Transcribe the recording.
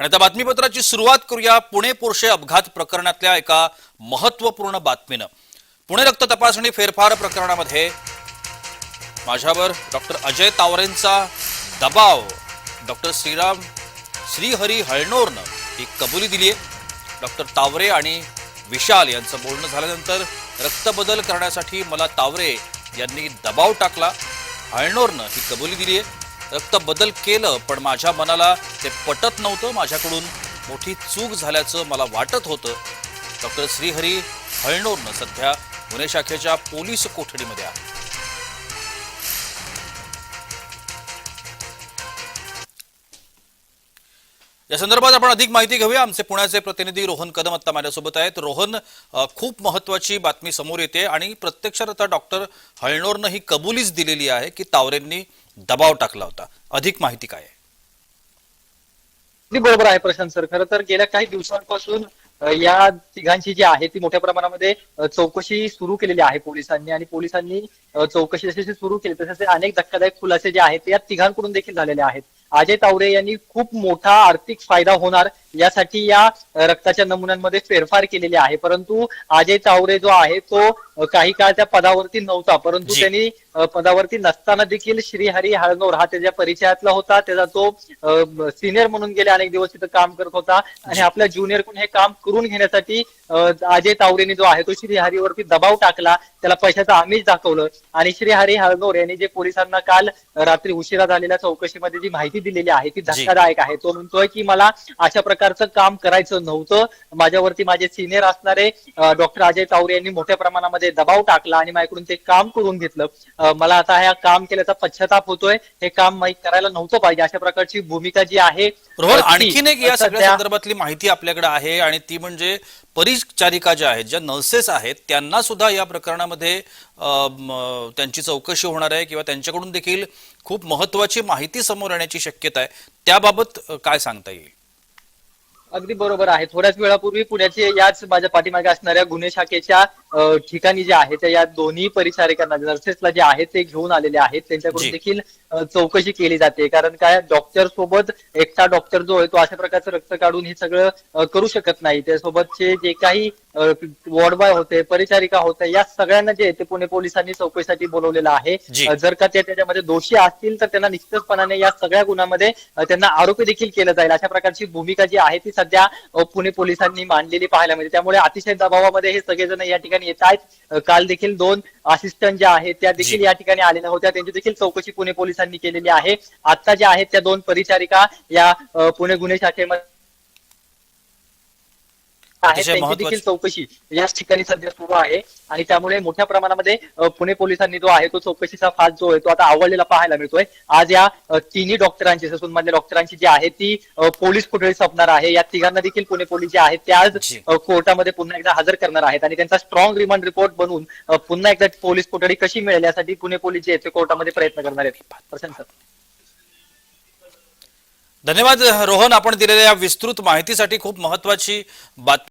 आणि त्या बातमीपत्राची सुरुवात करूया पुणे पोर्शे अपघात प्रकरणातल्या एका महत्त्वपूर्ण बातमीनं. पुणे रक्त तपासणी फेरफार प्रकरणामध्ये माझ्यावर डॉक्टर अजय तावरेंचा दबाव. डॉक्टर श्रीराम श्रीहरी हळणोरनं ही कबुली दिली आहे. डॉक्टर तावरे आणि विशाल यांचं बोलणं झाल्यानंतर रक्तबदल करण्यासाठी मला तावरे यांनी दबाव टाकला. हळणोरनं ही कबुली दिली आहे. रक्तबदल केलं पण माझ्या मनाला ते पटत नव्हतं. माझ्याकडून मोठी चूक झाल्याचं मला वाटत होतं. डॉक्टर श्रीहरी हळणोरनं सध्या गुन्हे शाखेच्या पोलीस कोठडीमध्ये आहे या संदर्भात आपण अधिक माहिती घेऊया. आमचे पुण्याचे प्रतिनिधी रोहन कदम आता माझ्यासोबत आहेत. रोहन खूप महत्वाची बातमी समोर येते आणि प्रत्यक्षात आता डॉक्टर हळणोरनं ही कबुलीच दिलेली आहे की तावरेंनी दबाव टाकला होता. अधिक माहिती काय आहे? अगदी बरोबर आहे प्रशांत सर. खरं तर गेल्या काही दिवसांपासून या तिघांची जी आहे ती मोठ्या प्रमाणामध्ये चौकशी सुरू केलेली आहे पोलिसांनी आणि पोलिसांनी चौकशी जशी सुरू केली. तसे तसे अनेक धक्कादायक खुलासे जे आहेत ते या तिघांकडून देखील झालेले आहेत. अजय तावरे यांनी खूप मोठा आर्थिक फायदा होणार यासाठी या रक्ताच्या नमुन्यांमध्ये फेरफार केलेली आहे. परंतु अजय तावरे जो आहे तो काही काळ त्या पदावरती नव्हता. परंतु. त्यांनी पदावरती नसताना देखील श्रीहरी हळनोर हा त्याच्या परिचयातला होता. त्याचा तो सिनियर म्हणून गेले अनेक दिवस तिथं काम करत होता. आणि आपल्या ज्युनियरकडून हे काम करून घेण्यासाठी अ, अजय तावरेने जो आहे तो श्रीहरीवरती दबाव टाकला. त्याला पैशाचं आमिष दाखवलं. आणि श्रीहरी हळनोर यांनी जे पोलिसांना काल रात्री उशिरा झालेल्या चौकशीमध्ये जी माहिती दिलेली आहे ती धक्कादायक आहे. तो म्हणतोय की मला अशा प्रकारचं काम करायचं नव्हतं. माझ्यावरती माझे सिनियर असणारे डॉक्टर अजय तावरे यांनी मोठ्या प्रमाणामध्ये दबाव टाकला आणि माझ्याकडून ते काम करून घेतलं. मला आता हे काम केल्याचा पश्चाताप होतोय. हे काम माहीत करायला नव्हतं पाहिजे. अशा प्रकारची भूमिका जी आहे आणखीन एक या सगळ्या संदर्भातली माहिती आपल्याकडे आहे आणि ती म्हणजे परिचारिका ज्या आहेत ज्या नर्सेस आहेत त्यांना सुद्धा या प्रकरणामध्ये त्यांची चौकशी होणार आहे किंवा त्यांच्याकडून देखील खूप महत्वाची माहिती समोर येण्याची शक्यता आहे. त्याबाबत काय सांगता येईल? अगदी बरोबर आहे. थोड्याच वेळापूर्वी पुण्याचे याच माझ्या पाठीमागे असणाऱ्या गुन्हे शाखेच्या ठिकाणी जे आहे त्या या दोन्ही परिचारिकांना नर्सेसला जे आहेत ते घेऊन आलेले आहेत. त्यांच्याकडून देखील चौकशी केली जाते. कारण काय डॉक्टर सोबत एकटा डॉक्टर जो आहे तो अशा प्रकारचं रक्त काढून हे सगळं करू शकत नाही. त्यासोबतचे जे काही वॉर्ड बॉय होते परिचारिका होते या सगळ्यांना जे आहे ते पुणे पोलिसांनी चौकशीसाठी बोलवलेलं आहे. जर का ते त्याच्यामध्ये दोषी असतील तर त्यांना निश्चितपणाने या सगळ्या गुन्ह्यामध्ये त्यांना आरोपी देखील केलं जाईल. अशा प्रकारची भूमिका जी आहे ती सध्या पुणे पोलिसांनी मांडलेली पाहायला मिळते. त्यामुळे अतिशय दबावामध्ये हे सगळेजण या ठिकाणी येत आहेत. काल देखील दोन असिस्टंट ज्या आहेत त्या देखील. या ठिकाणी आलेल्या होत्या. त्यांची देखील चौकशी पुणे पोलिसांनी केलेली आहे. आता ज्या आहेत त्या दोन परिचारिका या पुणे गुन्हे शाखेमध्ये आहेत त्यांची देखील चौकशी. याच ठिकाणी सध्या सुरू आहे. आणि त्यामुळे मोठ्या प्रमाणामध्ये पुणे पोलिसांनी जो आहे तो चौकशीचा फास जो आहे तो आता आवडलेला पाहायला मिळतोय. आज या तिन्ही डॉक्टरांची ससून मधल्या डॉक्टरांची जी आहे ती पोलीस कोठडी संपणार आहे. या तिघांना देखील पुणे पोलीस जे आहेत ते आज कोर्टामध्ये पुन्हा एकदा हजर करणार आहेत. आणि त्यांचा स्ट्रॉंग रिमांड रिपोर्ट बनवून पुन्हा एकदा पोलीस कोठडी कशी मिळेल यासाठी पुणे पोलीस जे आहेत ते कोर्टामध्ये प्रयत्न करणार आहेत. प्रशांत. धन्यवाद रोहन. आपण दिलेल्या या विस्तृत माहितीसाठी खूप महत्वाची बातमी